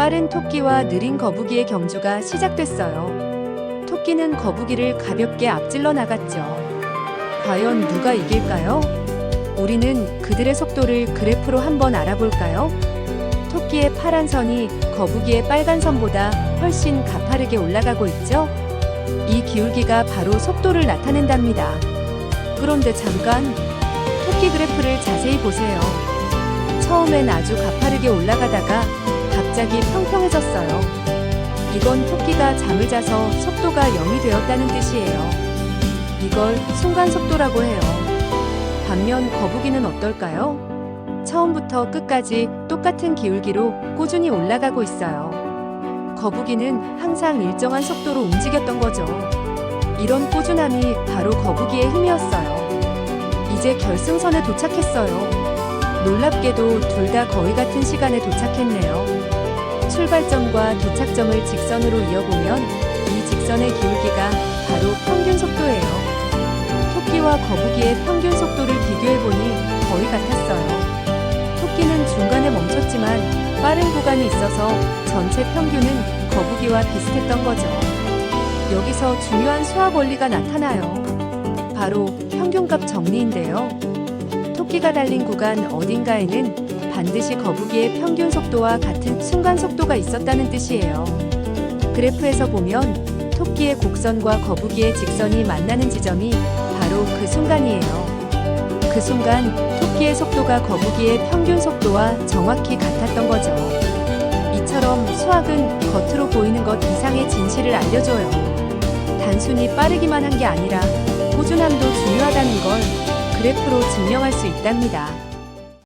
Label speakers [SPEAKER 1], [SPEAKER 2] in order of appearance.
[SPEAKER 1] 빠른 토끼와 느린 거북이의 경주가 시작됐어요. 토끼는 거북이를 가볍게 앞질러 나갔죠. 과연 누가 이길까요? 우리는 그들의 속도를 그래프로 한번 알아볼까요? 토끼의 파란 선이 거북이의 빨간 선보다 훨씬 가파르게 올라가고 있죠? 이 기울기가 바로 속도를 나타낸답니다. 그런데 잠깐, 토끼 그래프를 자세히 보세요. 처음엔 아주 가파르게 올라가다가 갑자기 평평해졌어요. 이건 토끼가 잠을 자서 속도가 0이 되었다는 뜻이에요. 이걸 순간 속도라고 해요. 반면 거북이는 어떨까요? 처음부터 끝까지 똑같은 기울기로 꾸준히 올라가고 있어요. 거북이는 항상 일정한 속도로 움직였던 거죠. 이런 꾸준함이 바로 거북이의 힘이었어요. 이제 결승선에 도착했어요. 놀랍게도 둘 다 거의 같은 시간에 도착했네요. 출발점과 도착점을 직선으로 이어보면 이 직선의 기울기가 바로 평균 속도예요. 토끼와 거북이의 평균 속도를 비교해보니 거의 같았어요. 토끼는 중간에 멈췄지만 빠른 구간이 있어서 전체 평균은 거북이와 비슷했던 거죠. 여기서 중요한 수학 원리가 나타나요. 바로 평균값 정리인데요. 토끼가 달린 구간 어딘가에는 반드시 거북이의 평균 속도와 같은 순간 속도가 있었다는 뜻이에요. 그래프에서 보면 토끼의 곡선과 거북이의 직선이 만나는 지점이 바로 그 순간이에요. 그 순간 토끼의 속도가 거북이의 평균 속도와 정확히 같았던 거죠. 이처럼 수학은 겉으로 보이는 것 이상의 진실을 알려줘요. 단순히 빠르기만 한 게 아니라 꾸준함도 중요하다는 걸 그래프로 증명할 수 있답니다.